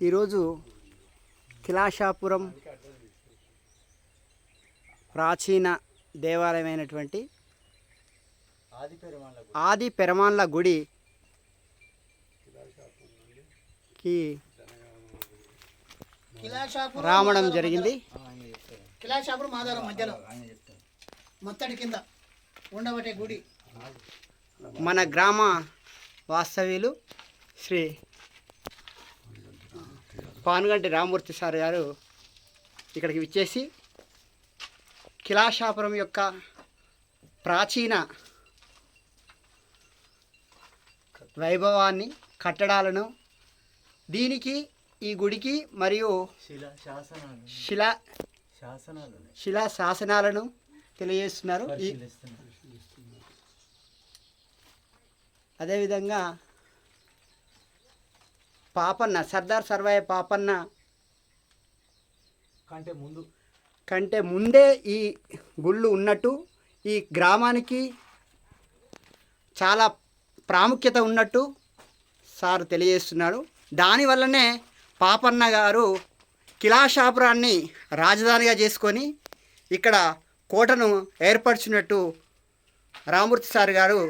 ఈరోజు కిలాషాపురం ప్రాచీన దేవాలయమైనటువంటి ఆది పెరమాన్ల గుడి కి రావడం జరిగింది. కిలాషాపురం మాదారం మధ్యలో మొత్తడి కింద ఉండబట్టే గుడి మన గ్రామ వాస్తవ్యులు శ్రీ పానుగంటి రామూర్తి సార్ గారు ఇక్కడికి విచ్చేసి కిలాషాపురం యొక్క ప్రాచీన వైభవాన్ని కట్టడాలను దీనికి ఈ గుడికి మరియు శిలా శిలా శాసనాలను. తెలియజేస్తున్నారు. అదేవిధంగా పాపన్న సర్దార్ సర్వాయ పాపన్న. కంటే ముందు. కంటే ముందే ఈ గుళ్ళు ఉన్నట్టు ఈ గ్రామానికి చాలా ప్రాముఖ్యత ఉన్నట్టు సార్ తెలియజేస్తున్నారు. దానివల్లనే పాపన్న గారు కిలాషాపురాన్ని రాజధానిగా చేసుకొని ఇక్కడ కోటను ఏర్పరిచినట్టు రామూర్తి సార్ గారు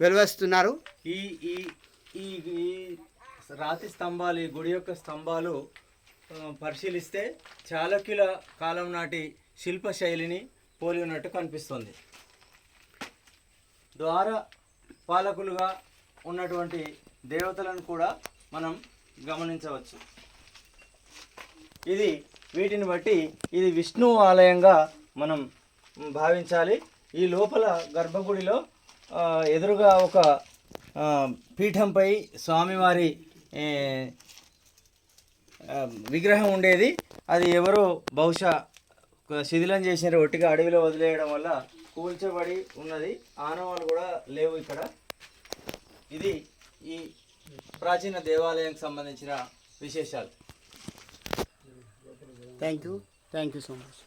వెలువస్తున్నారు. ఈ ఈ ఈ ఈ రాతి స్తంభాలు ఈ గుడి యొక్క స్తంభాలు పరిశీలిస్తే చాళక్యుల కాలం నాటి శిల్ప శైలిని పోలి ఉన్నట్టు కనిపిస్తుంది. ద్వార పాలకులుగా ఉన్నటువంటి దేవతలను కూడా మనం గమనించవచ్చు. ఇది వీటిని బట్టి ఇది విష్ణు ఆలయంగా మనం భావించాలి. ఈ లోపల గర్భగుడిలో ఎదురుగా ఒక పీఠంపై స్వామివారి విగ్రహం ఉండేది. అది ఎవరో బహుశా ఒక శిథిలం చేసిన ఒట్టిగా అడవిలో వదిలేయడం వల్ల కూల్చబడి ఉన్నది. ఆనవాలు కూడా లేవు ఇక్కడ. ఇది ఈ ప్రాచీన దేవాలయానికి సంబంధించిన విశేషాలు. Thank you thank you so much